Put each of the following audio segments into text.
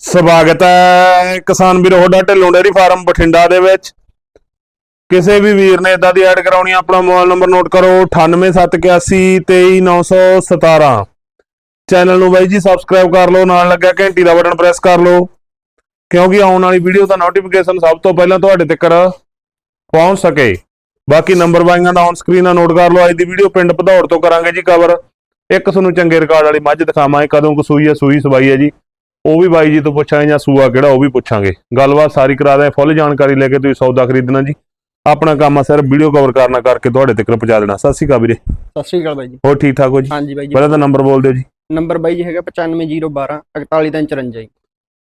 ਸਵਾਗਤ ਹੈ ਕਿਸਾਨ ਵੀਰ, ਤੁਹਾਡਾ ਢਿੱਲੋਂ ਡੇਅਰੀ ਫਾਰਮ ਬਠਿੰਡਾ ਦੇ ਵਿੱਚ। ਕਿਸੇ ਵੀ ਵੀਰ ਨੇ ਇਦਾਂ ਦੀ ਐਡ ਕਰਾਉਣੀ ਆਪਣਾ ਮੋਬਾਈਲ ਨੰਬਰ ਨੋਟ ਕਰੋ 9871823917 ਚੈਨਲ ਨੂੰ ਬਾਈ ਜੀ ਸਬਸਕ੍ਰਾਈਬ ਕਰ ਲਓ, ਨਾਲ ਲੱਗਿਆ ਘੰਟੀ ਦਾ ਬਟਨ ਪ੍ਰੈਸ ਕਰ ਲਓ, ਕਿਉਂਕਿ ਆਉਣ ਵਾਲੀ ਵੀਡੀਓ ਦਾ ਨੋਟੀਫਿਕੇਸ਼ਨ ਸਭ ਤੋਂ ਪਹਿਲਾਂ ਤੁਹਾਡੇ ਤੱਕ ਪਹੁੰਚ ਸਕੇ। ਬਾਕੀ ਨੰਬਰ ਬਾਈਆਂ ਦਾ ਔਨ ਸਕਰੀਨ ਆ, ਨੋਟ ਕਰ ਲਓ, ਅੱਜ ਦੀ ਵੀਡੀਓ ਪਿੰਡ ਭਦੌੜ ਤੋਂ ਕਰਾਂਗੇ ਜੀ ਕਵਰ ਇੱਕ ਤੁਹਾਨੂੰ ਚੰਗੇ ਰਿਕਾਰਡ ਵਾਲੀ ਮੱਝ ਦਿਖਾਵਾਂਗੇ, ਕਦੋਂ ਕਸੂਈ ਹੈ, ਸੂਈ ਸਵਾਈ ਹੈ ਜੀ। ਉਹ ਵੀ ਬਾਈ ਜੀ ਤੋਂ ਪੁੱਛਾਂਗੇ ਜਾਂ ਸੂਆ ਕਿਹੜਾ ਉਹ ਵੀ ਪੁੱਛਾਂਗੇ। ਗੱਲਬਾਤ ਸਾਰੀ ਕਰਾ ਦੇ ਫੁੱਲ ਜਾਣਕਾਰੀ ਲੈ ਕੇ ਤੁਸੀਂ ਸੌਦਾ ਖਰੀਦਣਾ ਜੀ। ਆਪਣਾ ਕੰਮ ਆ ਸਿਰਫ ਵੀਡੀਓ ਕਵਰ ਕਰਨਾ ਕਰਕੇ ਤੁਹਾਡੇ ਤੱਕ ਪਹੁੰਚਾ ਦੇਣਾ। ਸਤਿ ਸ਼੍ਰੀ ਅਕਾਲ ਵੀਰੇ। ਸਤਿ ਸ਼੍ਰੀ ਅਕਾਲ ਬਾਈ ਜੀ। ਹੋਰ ਠੀਕ ਠਾਕ ਹੋ ਜੀ? ਹਾਂਜੀ ਬਾਈ ਜੀ। ਪਹਿਲਾਂ ਤਾਂ ਨੰਬਰ ਬੋਲ ਦਿਓ ਜੀ। ਨੰਬਰ ਬਾਈ ਜੀ ਹੈਗਾ 95012 41354 ਜੀ।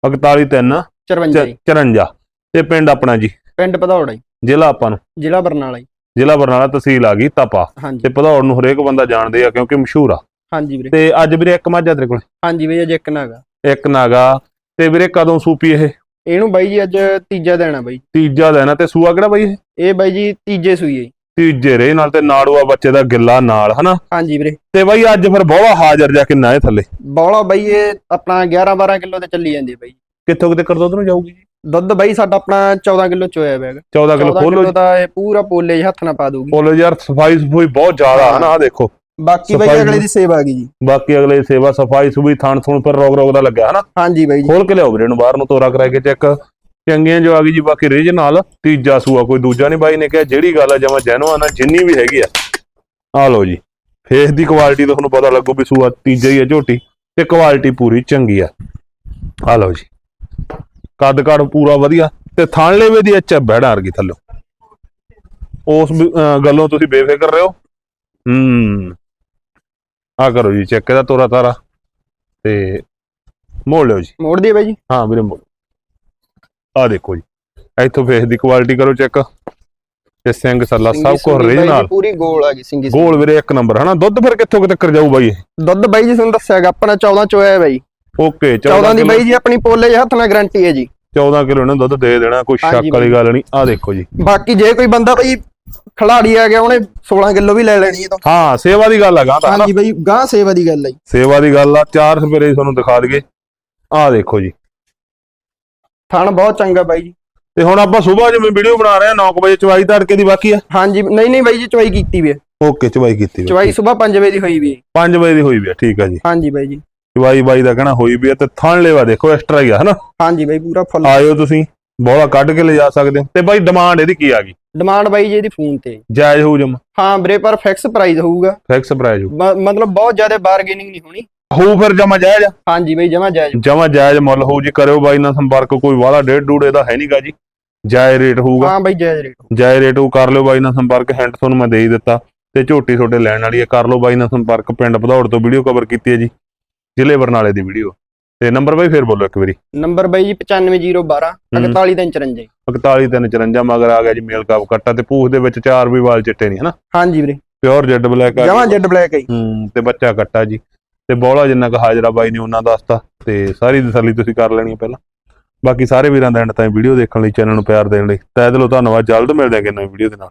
413 54 ਜੀ। 54 ਤੇ ਪਿੰਡ ਆਪਣਾ ਜੀ। ਪਿੰਡ ਭਦੌੜ ਜੀ। ਜ਼ਿਲ੍ਹਾ ਆਪਾਂ ਨੂੰ। ਜ਼ਿਲ੍ਹਾ ਬਰਨਾਲਾ ਜੀ। ਜ਼ਿਲ੍ਹਾ ਬਰਨਾਲਾ ਤਹਿਸੀਲ ਆ ਗਈ ਤਪਾ। ਤੇ ਭਦੌੜ ਨੂੰ ਹਰੇਕ ਬੰਦਾ ਜਾਣਦੇ ਆ ਕਿਉਂਕਿ ਮਸ਼ਹੂਰ ਆ। ਹਾਂਜੀ ਵੀਰੇ। ਤੇ ਅੱਜ ਵੀਰੇ ਇੱਕ ਮੱਝ ਆ ਤੇਰੇ ਕੋਲ। ਹਾਂਜੀ ਬਾਈ ਅੱਜ ਇੱਕ ਨਾਗਾ ਇੱਕ ਨਾਗਾ। ਤੇ ਵੀਰੇ ਕਦੋਂ ਸੂਪੀ ਇਹ? ਇਹਨੂੰ ਬਾਈ ਜੀ ਅੱਜ ਤੀਜਾ ਦਿਨ ਆ ਬਾਈ। ਤੀਜਾ ਦਿਨ ਆ ਤੇ ਸੂਆ ਕਿਹੜਾ ਬਾਈ ਇਹ? ਇਹ ਬਾਈ ਜੀ ਤੀਜੇ ਸੂਈ ਹੈ। ਤੀਜੇ ਰੇ ਨਾਲ ਤੇ ਨਾੜੂਆ ਬੱਚੇ ਦਾ ਗਿੱਲਾ ਨਾਲ ਹਨਾ? ਹਾਂਜੀ ਵੀਰੇ। ਤੇ ਬਾਈ ਅੱਜ ਫਿਰ ਬਹੁਤਾ ਹਾਜ਼ਰ ਜਾ ਕਿੰਨਾ ਇਹ ਥੱਲੇ? ਬੌਲਾ ਬਾਈ ਇਹ ਆਪਣਾ 11 12 ਕਿਲੋ ਤੇ ਚੱਲੀ ਜਾਂਦੀ ਹੈ ਬਾਈ। ਕਿੱਥੋਂ ਕਿਤੇ ਕਰ ਦੁੱਧ ਨੂੰ ਜਾਊਗੀ ਜੀ? ਦੁੱਧ ਬਾਈ ਸਾਡਾ ਆਪਣਾ 14 ਕਿਲੋ ਚੋਇਆ ਹੈਗਾ 14 ਕਿਲੋ 14 ਖੋਲੋ ਦਾ ਇਹ ਪੂਰਾ ਪੋਲੇ ਜਿਹੇ ਹੱਥ ਨਾਲ ਪਾ ਦੂਗੀ ਬੋਲੋ ਯਾਰ ਸਫ਼ਾਈ ਸਫੂਈ ਬਹੁਤ ਜ਼ਿਆਦਾ ਹਨਾ? ਆ ਦੇਖੋ। ਬਾਕੀ ਬਾਈ ਸਫ਼ਾਈ ਅਗਲੇ ਦੀ ਸੇਵਾ ਆ ਗਈ ਜੀ। ਬਾਕੀ ਅਗਲੇ ਦੀ ਸੇਵਾ ਸਫ਼ਾਈ ਸੁਭੀ ਥਣ ਥੁਣ ਪਰ ਰੋਗ ਰੋਗ ਦਾ ਲੱਗਿਆ ਹਨਾ? ਹਾਂਜੀ ਬਾਈ ਜੀ। ਖੋਲ ਕੇ ਲਿਆਓ ਵੀਰੇ ਨੂੰ ਬਾਹਰ ਨੂੰ ਤੋਰਾ ਕਰਾ ਕੇ ਚੈੱਕ। ਚੰਗੀਆਂ ਜੋ ਆ ਗਈ ਜੀ ਬਾਕੀ ਰੀਜ ਨਾਲ ਤੀਜਾ ਸੂਆ ਕੋਈ ਦੂਜਾ ਨਹੀਂ ਬਾਈ ਨੇ ਕਿਹਾ ਜਿਹੜੀ ਗੱਲ ਆ ਜਮਾ ਜੈਨੂਅਨ ਆ ਜਿੰਨੀ ਵੀ ਹੈਗੀ ਆ। ਆ ਲਓ ਜੀ ਫੇਸ ਦੀ ਕੁਆਲਿਟੀ ਤੁਹਾਨੂੰ ਪਤਾ ਲੱਗੂ ਵੀ ਸੂਆ ਤੀਜਾ ਹੀ ਆ ਝੋਟੀ। ਤੇ ਕੁਆਲਿਟੀ ਪੂਰੀ ਚੰਗੀ ਆ। ਆ ਲਓ ਜੀ ਕੱਦ ਕਾਠ ਪੂਰਾ ਵਧੀਆ। ਤੇ ਥਣ ਲੇਵੇ ਦੀ ਅੱਛਾ ਬੈੜਾ ਵਰਗੀ ਥੱਲੋਂ। ਉਸ ਵੀ, ਅਹ, ਗੱਲੋਂ ਤੁਸੀਂ ਬੇਫਿਕਰ ਰਹੋ। ਹੂੰ। ਆ ਕਰੋ ਜੀ ਚੈੱਕ ਇਹਦਾ ਤੋਰਾ ਤਾਰਾ ਤੇ ਮੋੜ ਲਿਓ ਜੀ। ਮੋੜ ਦੀ ਬਾਈ ਜੀ? ਹਾਂ ਵੀਰੇ ਮੋੜ। ਆ ਦੇਖੋ ਜੀ ਇੱਥੋਂ ਫੇਸ ਦੀ ਕੁਆਲਿਟੀ ਕਰੋ ਚੈੱਕ। ਤੇ ਸਿੰਘ ਸੱਲਾ ਸਭ ਕੁਝ ਸਿੰਗੀ ਬਾਈ ਜੀ ਰੀਜਨਲ ਪੂਰੀ ਗੋਲ ਆ ਗਈ ਸਿੰਗੀ ਗੋਲ ਵੀਰੇ ਇੱਕ ਨੰਬਰ ਹਨਾ? ਦੁੱਧ ਫਿਰ ਕਿੱਥੋਂ ਕਿਤੇ ਕਰ ਜਾਊ ਬਾਈ ਇਹ? ਦੁੱਧ ਬਾਈ ਜੀ ਤੁਹਾਨੂੰ ਦੱਸਿਆਗਾ ਆਪਣਾ 14 ਚੋਇਆ ਹੈ ਬਾਈ। ਓਕੇ 14 ਦੀ ਬਾਈ ਜੀ ਆਪਣੀ ਪੋਲੇ ਹੱਥ ਨਾਲ ਗਾਰੰਟੀ ਹੈ ਜੀ। 14 ਕਿਲੋ ਨੇ ਦੁੱਧ ਦੇ ਦੇਣਾ ਕੋਈ ਸ਼ੱਕ ਵਾਲੀ ਗੱਲ ਨਹੀਂ। ਆ ਦੇਖੋ ਜੀ। ਬਾਕੀ ਜੇ ਕੋਈ ਬੰਦਾ ਬਾਈ ਖਿਲਾੜੀ ਆ ਗਿਆ ਉਹਨੇ 16 ਕਿਲੋ ਵੀ ਲੈ ਲੈਣੀ ਹੈ ਤਾਂ। ਹਾਂ ਸੇਵਾ ਦੀ ਗੱਲ ਆ ਗਾਂ ਤਾਂ ਹਾਂਜੀ ਬਾਈ ਗਾਂ ਸੇਵਾ ਦੀ ਗੱਲ ਜੀ। ਸੇਵਾ ਦੀ ਗੱਲ ਆ ਚਾਰ ਸਵੇਰੇ ਤੁਹਾਨੂੰ ਦਿਖਾ ਦਈਏ। ਆ ਦੇਖੋ ਜੀ। ਥਣ ਬਹੁਤ ਚੰਗਾ ਬਾਈ ਜੀ। ਤੇ ਹੁਣ ਆਪਾਂ ਸਵੇਰ ਜਿਵੇਂ ਵੀਡੀਓ ਬਣਾ ਰਹੇ ਆ 9 ਵਜੇ ਚਵਾਈ ਤੜਕੇ ਦੀ ਬਾਕੀ ਆ। ਹਾਂਜੀ ਨਹੀਂ ਨਹੀਂ ਬਾਈ ਜੀ ਚਵਾਈ ਕੀਤੀ ਵੀ ਓਕੇ ਚਵਾਈ ਕੀਤੀ ਚਵਾਈ ਸਵੇਰ 5 ਵਜੇ ਦੀ ਹੋਈ ਵੀ ਹੈ 5 ਵਜੇ ਦੀ ਹੋਈ ਵੀ ਆ ਠੀਕ ਆ ਜੀ। ਹਾਂਜੀ ਬਾਈ ਜੀ। ਚਵਾਈ ਬਾਈ ਦਾ ਕਹਿਣਾ ਹੋਈ ਵੀ ਆ ਤੇ ਥਣ ਲੈਵਾ ਦੇਖੋ ਐਕਸਟਰਾ ਹੀ ਆ ਹਨਾ। ਹਾਂਜੀ ਬਾਈ ਪੂਰਾ ਫੁੱਲ ਆਇਓ ਤੁਸੀਂ। ਬੋਲਾ ਕੱਢ ਕੇ ਲਿਜਾ ਸਕਦੇ ਤੇ ਬਾਈ ਡਿਮਾਂਡ ਇਹਦੀ ਕੀ ਆ ਗਈ? ਡਿਮਾਂਡ ਬਾਈ ਜੀ ਇਹਦੀ ਫੋਨ ਤੇ। ਜਾਇਜ਼ ਹੋਊ ਜਮ। ਹਾਂ ਵੀਰੇ ਪਰ ਫਿਕਸ ਪ੍ਰਾਈਸ ਹੋਊਗਾ। ਫਿਕਸ ਪ੍ਰਾਈਸ ਮਤਲਬ ਬਹੁਤ ਜ਼ਿਆਦਾ ਬਾਰਗੇਨਿੰਗ ਨਹੀਂ ਹੋਣੀ। ਹੋਊ ਫਿਰ ਜਮਾ ਜਾਇਜ਼? ਹਾਂਜੀ ਬਾਈ ਜਮਾ ਜਾਇਜ਼। ਜਮਾ ਜਾਇਜ਼ ਮੁੱਲ ਹੋਊ ਜੀ ਕਰਿਓ ਬਾਈ ਨਾਲ ਸੰਪਰਕ ਕੋਈ ਵਾਲਾ ਡੇਢ ਡੂੜ ਇਹਦਾ ਹੈ ਨਹੀਂਗਾ ਜੀ। ਜਾਇਜ਼ ਰੇਟ ਹੋਊਗਾ। ਹਾਂ ਬਾਈ ਜਾਇਜ਼ ਰੇਟ ਜਾਇਜ਼ ਰੇਟ ਉਹ ਕਰ ਲਿਓ ਬਾਈ ਨਾਲ ਸੰਪਰਕ ਹੈਂਡ ਤੁਹਾਨੂੰ ਮੈਂ ਦੇ ਹੀ ਦਿੱਤਾ। ਤੇ ਝੋਟੀ ਤੁਹਾਡੇ ਲੈਣ ਵਾਲੀ ਹੈ ਕਰ ਲਓ ਬਾਈ ਨਾਲ ਸੰਪਰਕ ਪਿੰਡ ਭਦੌੜ ਤੋਂ ਵੀਡੀਓ ਕਵਰ ਕੀਤੀ ਹੈ ਜੀ। ਜ਼ਿਲ੍ਹੇ ਬਰਨਾਲੇ ਦੀ ਵੀਡੀਓ ਤੇ ਨੰਬਰ ਬਾਈ ਫੇਰ ਬੋਲੋ ਇੱਕ ਵਾਰੀ। ਨੰਬਰ ਬਾਈ ਜੀ 95012 41354 41354 ਮਗਰ ਆ ਗਿਆ ਜੀ ਮੇਲ ਕਾਪ ਕੱਟਾ ਤੇ ਪੂਛ ਦੇ ਵਿੱਚ ਚਾਰ ਵੀ ਵਾਲ ਚਿੱਟੇ ਨਹੀਂ ਹਨਾ? ਹਾਂਜੀ ਵੀਰੇ। ਪਿਓਰ ਜੈਡ ਬਲੈਕ ਆ ਜਮਾ ਜੈਡ ਬਲੈਕ ਹੈ ਤੇ ਬੱਚਾ ਕੱਟਾ ਜੀ। ਤੇ ਬੋਲਾ ਜਿੰਨਾ ਕੁ ਹਾਜ਼ਰਾ ਬਾਈ ਨੇ ਉਹਨਾਂ ਦੱਸਤਾ ਤੇ ਸਾਰੀ ਤਸੱਲੀ ਤੁਸੀਂ ਕਰ ਲੈਣੀ ਹੈ ਪਹਿਲਾਂ। ਬਾਕੀ ਸਾਰੇ ਵੀਰਾਂ ਦਾ ਐਂਡ ਤਾਈਂ ਵੀਡੀਓ ਦੇਖਣ ਲਈ ਚੈਨਲ ਨੂੰ ਪਿਆਰ ਦੇਣ ਲਈ। ਤਹਿ ਦਿਲੋਂ ਧੰਨਵਾਦ ਜਲਦ ਮਿਲਦੇ ਹਾਂ ਕਿ ਨਵੀਂ ਵੀਡੀਓ ਦੇ ਨਾਲ।